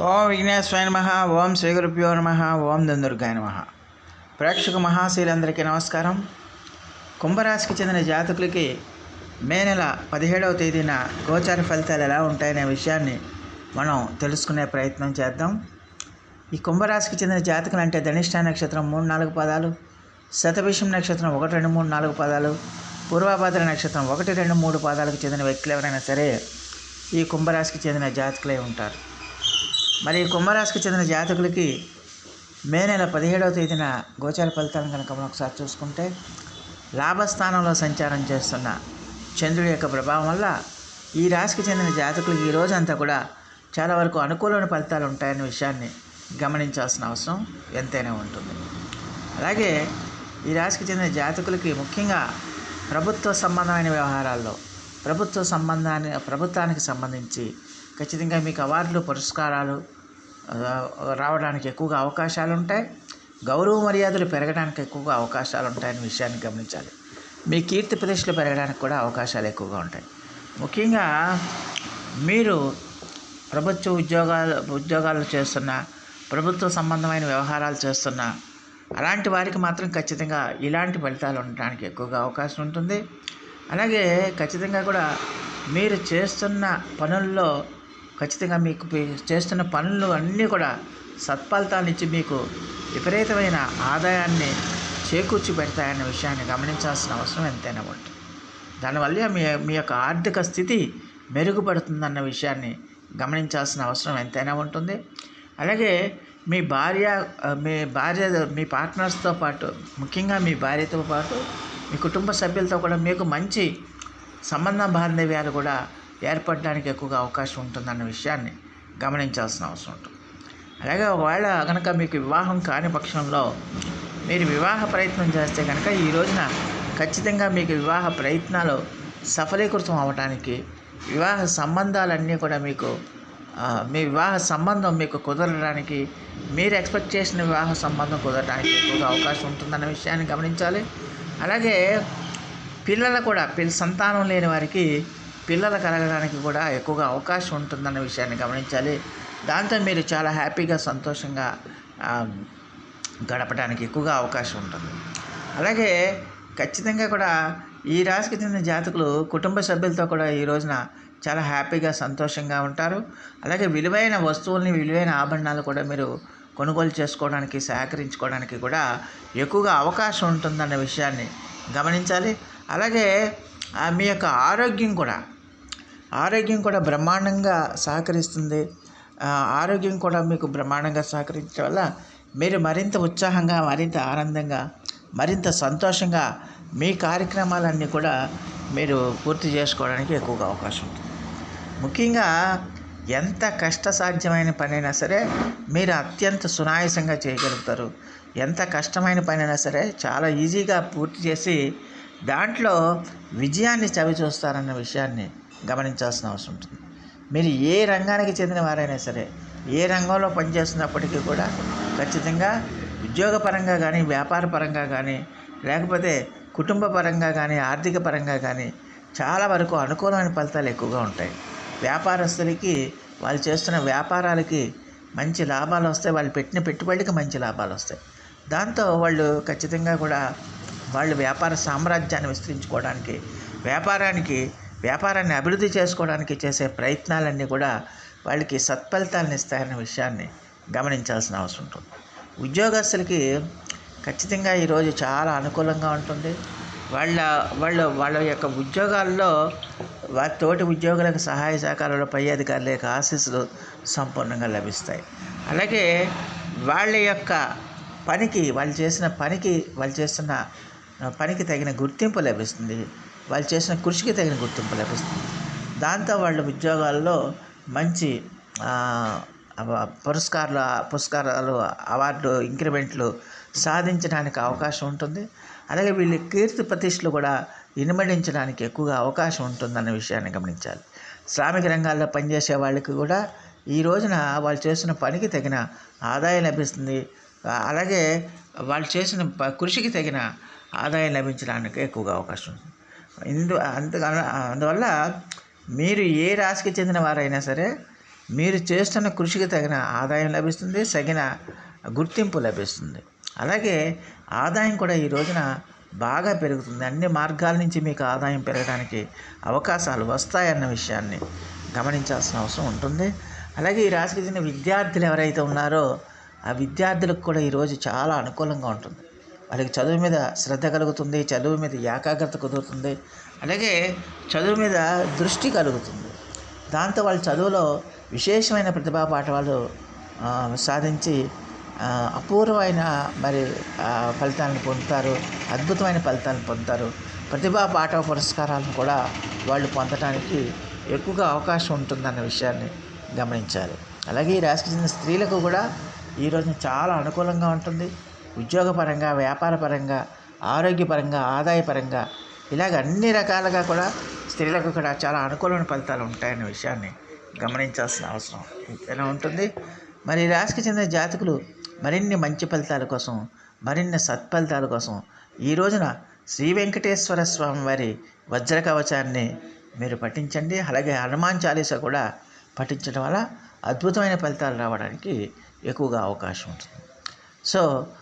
ఓం విఘ్నేశ్వరాయ నమ ఓం శ్రీ గురుభ్యో నమ ఓం దందుర్గాయ నమ. ప్రేక్షక మహాశీలందరికీ నమస్కారం. కుంభరాశికి చెందిన జాతకులకి మే నెల పదిహేడవ తేదీన గోచార ఫలితాలు ఎలా ఉంటాయనే విషయాన్ని మనం తెలుసుకునే ప్రయత్నం చేద్దాం. ఈ కుంభరాశికి చెందిన జాతకులు అంటే ధనిష్ట నక్షత్రం మూడు నాలుగు పదాలు శతభిషం నక్షత్రం ఒకటి రెండు మూడు నాలుగు పదాలు పూర్వభద్ర నక్షత్రం ఒకటి రెండు మూడు పాదాలకు చెందిన వ్యక్తులు ఎవరైనా సరే ఈ కుంభరాశికి చెందిన జాతకులే ఉంటారు. మరి ఈ కుంభరాశికి చెందిన జాతకులకి మే నెల పదిహేడవ తేదీన గోచార ఫలితాలను కనుక మనం ఒకసారి చూసుకుంటే లాభస్థానంలో సంచారం చేస్తున్న చంద్రుడి యొక్క ప్రభావం వల్ల ఈ రాశికి చెందిన జాతకులకి ఈ రోజంతా కూడా చాలా వరకు అనుకూలమైన ఫలితాలు ఉంటాయనే విషయాన్ని గమనించాల్సిన అవసరం ఎంతైనా ఉంటుంది. అలాగే ఈ రాశికి చెందిన జాతకులకి ముఖ్యంగా ప్రభుత్వ సంబంధమైన వ్యవహారాల్లో ప్రభుత్వ సంబంధాన్ని ప్రభుత్వానికి సంబంధించి ఖచ్చితంగా మీకు అవార్డులు పురస్కారాలు రావడానికి ఎక్కువగా అవకాశాలు ఉంటాయి. గౌరవ మర్యాదలు పెరగడానికి ఎక్కువగా అవకాశాలు ఉంటాయని విషయాన్ని గమనించాలి. మీ కీర్తి ప్రతిష్టలు పెరగడానికి కూడా అవకాశాలు ఎక్కువగా ఉంటాయి. ముఖ్యంగా మీరు ప్రభుత్వ ఉద్యోగాలు ఉద్యోగాలు చేస్తున్న ప్రభుత్వ సంబంధమైన వ్యవహారాలు చేస్తున్న అలాంటి వారికి మాత్రం ఖచ్చితంగా ఇలాంటి ఫలితాలు ఉండడానికి ఎక్కువగా అవకాశం ఉంటుంది. అలాగే ఖచ్చితంగా కూడా మీరు చేస్తున్న పనుల్లో ఖచ్చితంగా మీకు చేస్తున్న పనులు అన్నీ కూడా సత్ఫలితాలు ఇచ్చి మీకు విపరీతమైన ఆదాయాన్ని చేకూర్చి పెడతాయన్న విషయాన్ని గమనించాల్సిన అవసరం ఎంతైనా ఉంటుంది దానివల్ల మీ మీ యొక్క ఆర్థిక స్థితి మెరుగుపడుతుందన్న విషయాన్ని గమనించాల్సిన అవసరం ఎంతైనా ఉంటుంది. అలాగే మీ భార్య మీ భార్య మీ పార్ట్నర్స్తో పాటు ముఖ్యంగా మీ భార్యతో పాటు మీ కుటుంబ సభ్యులతో కూడా మీకు మంచి సంబంధ బాంధవ్యాలు కూడా ఏర్పడడానికి ఎక్కువగా అవకాశం ఉంటుందన్న విషయాన్ని గమనించాల్సిన అవసరం ఉంటుంది. అలాగే ఒకవేళ కనుక మీకు వివాహం కాని పక్షంలో మీరు వివాహ ప్రయత్నం చేస్తే కనుక ఈ రోజున ఖచ్చితంగా మీకు వివాహ ప్రయత్నాలు సఫలీకృతం అవ్వడానికి వివాహ సంబంధాలన్నీ కూడా మీకు మీ వివాహ సంబంధం మీకు కుదరడానికి మీరు ఎక్స్పెక్ట్ చేసిన వివాహ సంబంధం కుదరడానికి ఎక్కువగా అవకాశం ఉంటుందన్న విషయాన్ని గమనించాలి. అలాగే పిల్లలు కూడా పిల్ల సంతానం లేని వారికి పిల్లలు కలగడానికి కూడా ఎక్కువగా అవకాశం ఉంటుందన్న విషయాన్ని గమనించాలి. దాంతో మీరు చాలా హ్యాపీగా సంతోషంగా గడపడానికి ఎక్కువగా అవకాశం ఉంటుంది. అలాగే ఖచ్చితంగా కూడా ఈ రాశికి చెందిన జాతకులు కుటుంబ సభ్యులతో కూడా ఈ రోజున చాలా హ్యాపీగా సంతోషంగా ఉంటారు. అలాగే విలువైన వస్తువుల్ని విలువైన ఆభరణాలు కూడా మీరు కొనుగోలు చేసుకోవడానికి సహకరించుకోవడానికి కూడా ఎక్కువగా అవకాశం ఉంటుందన్న విషయాన్ని గమనించాలి. అలాగే మీ యొక్క ఆరోగ్యం కూడా ఆరోగ్యం కూడా బ్రహ్మాండంగా సహకరిస్తుంది. ఆరోగ్యం కూడా మీకు బ్రహ్మాండంగా సహకరించడం వల్ల మీరు మరింత ఉత్సాహంగా మరింత ఆనందంగా మరింత సంతోషంగా మీ కార్యక్రమాలన్నీ కూడా మీరు పూర్తి చేసుకోవడానికి ఎక్కువగా అవకాశం ఉంటుంది. ముఖ్యంగా ఎంత కష్టసాధ్యమైన పనైనా సరే మీరు అత్యంత సునాయాసంగా చేయగలుగుతారు. ఎంత కష్టమైన పనైనా సరే చాలా ఈజీగా పూర్తి చేసి దాంట్లో విజయాన్ని చవి చూస్తారన్న విషయాన్ని గమనించాల్సిన అవసరం ఉంటుంది. మీరు ఏ రంగానికి చెందిన వారైనా సరే ఏ రంగంలో పనిచేస్తున్నప్పటికీ కూడా ఖచ్చితంగా ఉద్యోగపరంగా కానీ వ్యాపార పరంగా కానీ లేకపోతే కుటుంబ పరంగా కానీ ఆర్థిక పరంగా కానీ చాలా వరకు అనుకూలమైన ఫలితాలు ఎక్కువగా ఉంటాయి. వ్యాపారస్తులకి వాళ్ళు చేస్తున్న వ్యాపారాలకి మంచి లాభాలు వస్తాయి. వాళ్ళు పెట్టిన పెట్టుబడికి మంచి లాభాలు వస్తాయి. దాంతో వాళ్ళు ఖచ్చితంగా కూడా వాళ్ళు వ్యాపార సామ్రాజ్యాన్ని విస్తరించుకోవడానికి వ్యాపారానికి వ్యాపారాన్ని అభివృద్ధి చేసుకోవడానికి చేసే ప్రయత్నాలన్నీ కూడా వాళ్ళకి సత్ఫలితాలను ఇస్తాయన్న విషయాన్ని గమనించాల్సిన అవసరం ఉంటుంది. ఉద్యోగస్తులకి ఖచ్చితంగా ఈరోజు చాలా అనుకూలంగా ఉంటుంది. వాళ్ళ వాళ్ళ వాళ్ళ యొక్క ఉద్యోగాల్లో వారి తోటి ఉద్యోగులకు సహాయ సహకారాలు పై అధికారుల యొక్క ఆశీస్సులు సంపూర్ణంగా లభిస్తాయి. అలాగే వాళ్ళ యొక్క పనికి వాళ్ళు చేసిన పనికి వాళ్ళు చేస్తున్న పనికి తగిన గుర్తింపు లభిస్తుంది. వాళ్ళు చేసిన కృషికి తగిన గుర్తింపు లభిస్తుంది. దాంతో వాళ్ళ ఉద్యోగాల్లో మంచి పురస్కారాలు పురస్కారాలు అవార్డు ఇంక్రిమెంట్లు సాధించడానికి అవకాశం ఉంటుంది. అలాగే వీళ్ళ కీర్తి ప్రతిష్టలు కూడా ఇనుమడించడానికి ఎక్కువగా అవకాశం ఉంటుందన్న విషయాన్ని గమనించాలి. శ్రామిక రంగాల్లో పనిచేసే వాళ్ళకి కూడా ఈ రోజున వాళ్ళు చేసిన పనికి తగిన ఆదాయం లభిస్తుంది. అలాగే వాళ్ళు చేసిన ప- కృషికి తగిన ఆదాయం లభించడానికి ఎక్కువగా అవకాశం ఉంది. ఇందు అంత అందువల్ల మీరు ఏ రాశికి చెందిన వారైనా సరే మీరు చేస్తున్న కృషికి తగిన ఆదాయం లభిస్తుంది తగిన గుర్తింపు లభిస్తుంది. అలాగే ఆదాయం కూడా ఈ రోజున బాగా పెరుగుతుంది. అన్ని మార్గాల నుంచి మీకు ఆదాయం పెరగడానికి అవకాశాలు వస్తాయన్న విషయాన్ని గమనించాల్సిన అవసరం ఉంటుంది. అలాగే ఈ రాశికి చెందిన విద్యార్థులు ఎవరైతే ఉన్నారో ఆ విద్యార్థులకు కూడా ఈరోజు చాలా అనుకూలంగా ఉంటుంది. వాళ్ళకి చదువు మీద శ్రద్ధ కలుగుతుంది చదువు మీద ఏకాగ్రత కుదురుతుంది. అలాగే చదువు మీద దృష్టి కలుగుతుంది. దాంతో వాళ్ళ చదువులో విశేషమైన ప్రతిభా పాఠవాలు సాధించి అపూర్వమైన మరి ఫలితాలను పొందుతారు అద్భుతమైన ఫలితాలను పొందుతారు. ప్రతిభా పాఠ పురస్కారాలను కూడా వాళ్ళు పొందడానికి ఎక్కువగా అవకాశం ఉంటుందన్న విషయాన్ని గమనించాలి అలాగే ఈ రాశికి చెందిన స్త్రీలకు కూడా ఈ రోజున చాలా అనుకూలంగా ఉంటుంది. ఉద్యోగపరంగా వ్యాపారపరంగా ఆరోగ్యపరంగా ఆదాయపరంగా ఇలాగ అన్ని రకాలుగా కూడా స్త్రీలకు కూడా చాలా అనుకూలమైన ఫలితాలు ఉంటాయనే విషయాన్ని గమనించాల్సిన అవసరం ఎంతైనా ఉంటుంది. మరి రాశికి చెందిన జాతకులు మరిన్ని మంచి ఫలితాల కోసం మరిన్ని సత్ఫలితాల కోసం ఈ రోజున శ్రీ వెంకటేశ్వర స్వామి వారి వజ్ర కవచాన్ని మీరు పఠించండి. అలాగే హనుమాన్ చాలీస కూడా పఠించడం వల్ల అద్భుతమైన ఫలితాలు రావడానికి ఎక్కువగా అవకాశం ఉంటుంది. సో